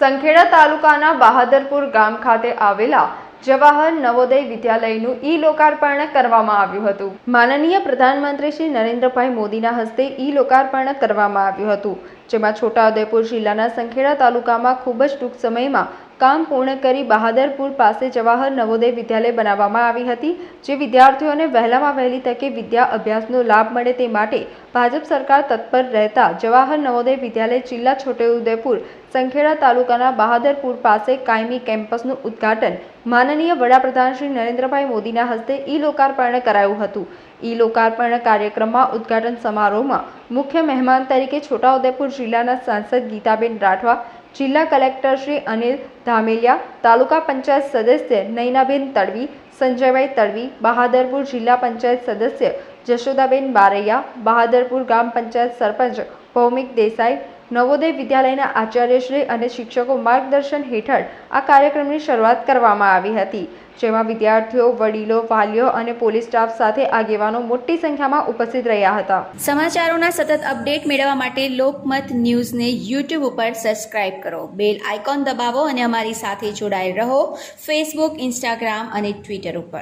સંખેડા તાલુકાના બહાદરપુર ગામ ખાતે આવેલા જવાહર નવોદય વિદ્યાલયનું ઈ લોકાર્પણ કરવામાં આવ્યું હતું. માનનીય પ્રધાનમંત્રી શ્રી નરેન્દ્રભાઈ મોદીના હસ્તે ઈ લોકાર્પણ કરવામાં આવ્યું હતું, જેમાં છોટાઉદેપુર જિલ્લાના સંખેડા તાલુકામાં ખૂબ જ ટૂંક સમયમાં કામ પૂર્ણ કરી બહાદરપુર પાસે જવાહર નવોદય વિદ્યાલય બનાવવામાં આવી હતી, જે વિદ્યાર્થીઓને વહેલામાં વહેલી તકે વિદ્યા અભ્યાસનો લાભ મળે તે માટે ભાજપ સરકાર તત્પર રહેતા જવાહર નવોદય વિદ્યાલય જિલ્લા છોટેઉદેપુર સંખેડા તાલુકાના બહાદરપુર પાસે કાયમી કેમ્પસનું ઉદ્ઘાટન માનનીય વડાપ્રધાન શ્રી નરેન્દ્રભાઈ મોદીના હસ્તે ઈ લોકાર્પણ કરાયું હતું. ઈ લોકાર્પણ કાર્યક્રમમાં ઉદ્ઘાટન સમારોહમાં મુખ્ય મહેમાન તરીકે છોટાઉદેપુર જિલ્લાના સાંસદ ગીતાબેન રાઠવા, જિલ્લા કલેક્ટર શ્રી અનિલ ધામેલિયા, તાલુકા પંચાયત સદસ્ય નૈનાબેન તડવી, સંજયભાઈ તડવી, બહાદરપુર જિલ્લા પંચાયત સદસ્ય જશોદાબેન બારૈયા, બહાદરપુર ગ્રામ પંચાયત સરપંચ ભૌમિક દેસાઈ નવોદય વિદ્યાલયના આચાર્યશ્રી અને શિક્ષકો માર્ગદર્શન હેઠળ આ કાર્યક્રમની શરૂઆત કરવામાં આવી હતી, જેમાં વિદ્યાર્થીઓ, વડીલો, વાલીઓ અને પોલીસ સ્ટાફ સાથે આગેવાનો મોટી સંખ્યામાં ઉપસ્થિત રહ્યા હતા. સમાચારોના સતત અપડેટ મેળવવા માટે લોકમત ન્યૂઝને યુટ્યુબ ઉપર સબસ્ક્રાઇબ કરો. બેલ આઇકોન દબાવો અને અમારી સાથે જોડાયેલ રહો ફેસબુક, ઇન્સ્ટાગ્રામ અને ટ્વિટર ઉપર.